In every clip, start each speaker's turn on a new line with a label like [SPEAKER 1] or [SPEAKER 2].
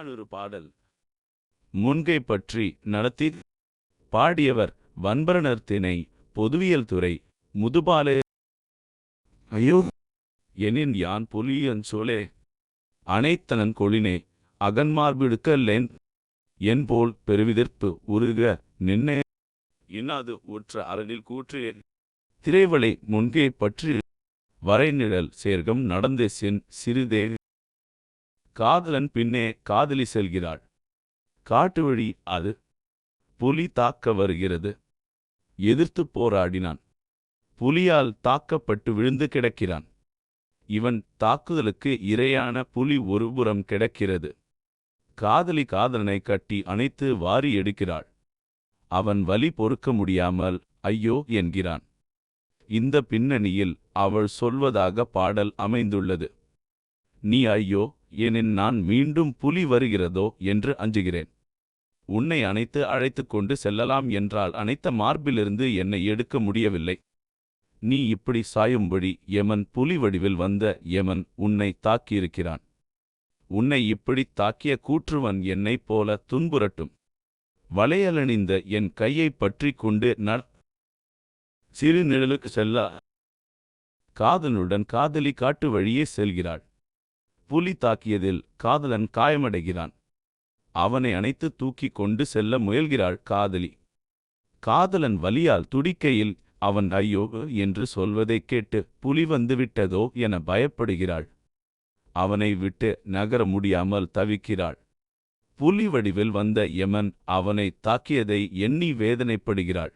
[SPEAKER 1] புறநானூறு பாடல். முன்கை பற்றி நடத்தி பாடியவர் வன்பரணர் திணை பொதுவியல் துறை முதுபாலே. ஐயோ. எனின் யான் புலியன் சோலே. அனைத்தனன் கொளினே அகன்மார்பிடுக்கல்லேன் என்போல் பெருவிதிர்ப்பு உருக நின்னே. இன்னாது உற்ற அரணில் கூற்று. திரைவளை முன்கை பற்றி வரைநிழல் சேர்க்கம் நடந்தே சென் சிறிதே. காதலன் பின்னே காதலி செல்கிறாள். காட்டு வழி அது. புலி தாக்க வருகிறது. எதிர்த்துப் போராடினான். புலியால் தாக்கப்பட்டு விழுந்து கிடக்கிறான். இவன் தாக்குதலுக்கு இரையான புலி ஒருபுறம் கிடக்கிறது. காதலி காதலனை கட்டி அணைத்து வாரி எடுக்கிறாள். அவன் வலி பொறுக்க முடியாமல் ஐயோ என்கிறான். இந்த பின்னணியில் அவள் சொல்வதாக பாடல் அமைந்துள்ளது. நீ ஐயோ எனின் நான் மீண்டும் புலி வருகிறதோ என்று அஞ்சுகிறேன். உன்னை அணைத்து அழைத்துக் கொண்டு செல்லலாம் என்றால் அனைத்த மார்பிலிருந்து என்னை எடுக்க முடியவில்லை. நீ இப்படி சாயும்படி யமன் புலி வடிவில் வந்த யமன் உன்னை தாக்கியிருக்கிறான். உன்னை இப்படித் தாக்கிய கூற்றுவன் என்னைப் போல துன்புரட்டும் வளையலணிந்த என் கையைப் பற்றிக் கொண்டு நட சிறு நிழலுக்கு செல்ல காதலனுடன் காதலி காட்டு வழியே செல்கிறாள். புலி தாக்கியதில் காதலன் காயமடைகிறான். அவனை அணைத்து தூக்கிக் கொண்டு செல்ல முயல்கிறாள் காதலி. காதலன் வலியால் துடிக்கையில் அவன் ஐயோ என்று சொல்வதைக் கேட்டு புலி வந்துவிட்டதோ என பயப்படுகிறாள். அவனை விட்டு நகர முடியாமல் தவிக்கிறாள். புலி வடிவில் வந்த யமன் அவனை தாக்கியதை எண்ணி வேதனைப்படுகிறாள்.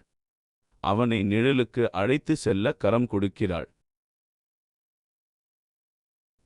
[SPEAKER 1] அவனை நிழலுக்கு அழைத்து செல்ல கரம் கொடுக்கிறாள்.